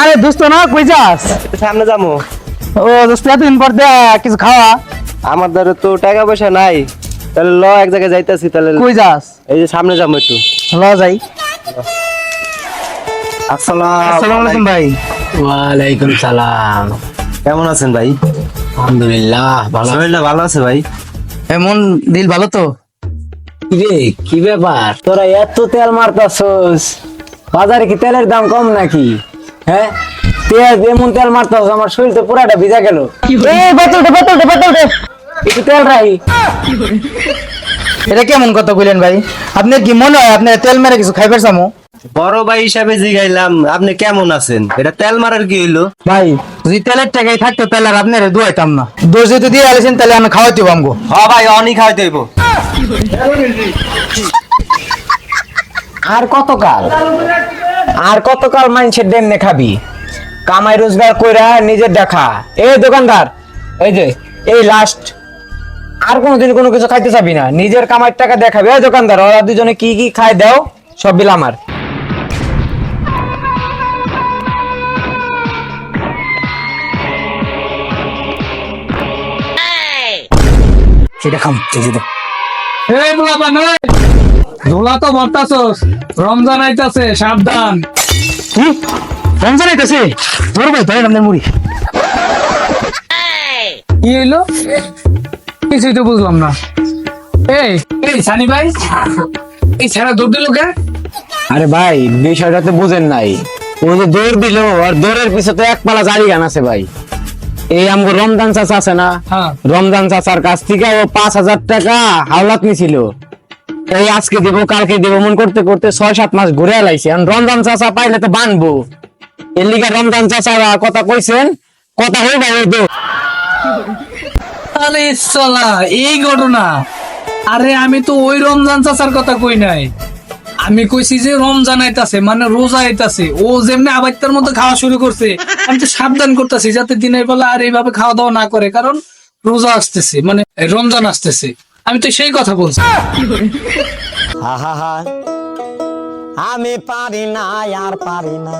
আরে দোস্ত না কই যাস? সামনে যাব ও দোস্ত এতদিন পর দে কিছু খাওয়া। আমার দ্বারা তো টাকা পয়সা নাই। তাহলে ল এক জায়গায় যাইতেছি তাহলে কই যাস? এই যে সামনে যাব একটু। ল যাই। আসসালাম আসসালামু আলাইকুম ভাই। ওয়ালাইকুম সালাম। কেমন আছেন ভাই? আলহামদুলিল্লাহ ভালো শরীরটা ভালো আছে ভাই? এমন দিল ভালো তো? রে কি ব্যাপার? তোরা এত তেল মারতাছস। বাজারে কি তেলের দাম কম নাকি? হ্যাঁ? তেল এমন তেল মারতাছ আমার শরীর তো পুরাটা ভিজা গেল। এই বোতল দে বোতল দে বোতল দে। একটু তেল রাহি এটা কেমন কথা কইলেন ভাই? আপনি কি মনে হয় আপনি তেল মেরে কিছু খাইবার সামু বড় ভাই হিসাবে জিগাইলাম আপনি কেমন আছেন? এটা তেল মারার কি হইল? ভাই যদি তেলের টাকাই থাকতো তাহলে আর আপনার দুয়াইতাম না। দোষ যদি দিয়ে আলেছেন তাহলে আমি খাওয়াইতে আমগো। হ ভাই অনি খাওয়াইতে হইব। আর কতকাল? আর কতকাল মানুষের ডেমনে খাবি? কামাই রোজগার কইরা নিজের দেখা। এই দোকানদার এই যে এই লাস্ট আর কোনোদিন কোনো কিছু খাইতে চাবি না। নিজের কামাইয়ের টাকা দেখাবি এই দোকানদার ওরা দুজনে কি কি খায় দাও সব বিল আমার। সেটা খাম সেটা এই বাবা নয় ধোলা তো ভরতাছস রমজান আইতাছে সাবধান। কি রমজান আইতাছে? ধর ভাই ধরেন মুড়ি। কি হইল? কিছুই তো বুঝলাম না। এই এই সানি ভাই এই ছেড়া দৌড় দিল কে? আরে ভাই বিষয়টা তো বুঝেন নাই। ও যে দৌড় দিল আর দৌড়ের পিছে তো এক পালা জারি গান আছে ভাই। এই আমগো রমজান চাচা আছে না? হ্যাঁ। রমজান চাচার কাছ থেকে ও পাঁচ হাজার টাকা হাওলাত নিছিল। এই আজকে দিব, কালকে দিব মন করতে করতে ছয় সাত মাস ঘুরে লাইছে রমজান চাচা পাইলে তো বানবো। এর লিগে রমজান চাচারা কথা কইছেন, কথা হই তো আরে এই ঘটনা। আরে আমি তো ওই রমজান চাচার কথা কই নাই। আমি কইছি যে রমজান আইতাছে মানে রোজা আইতাছে। ও যেমনি আবাইতার মতো খাওয়া শুরু করছে, আমি তো সাবধান করতেছি যাতে দিনের বেলা আর এইভাবে খাওয়া দাওয়া না করে, কারণ রোজা আসতেছে মানে রমজান আসতেছে। আমি তো সেই কথা বলছি। আমি পারি না আর পারি না।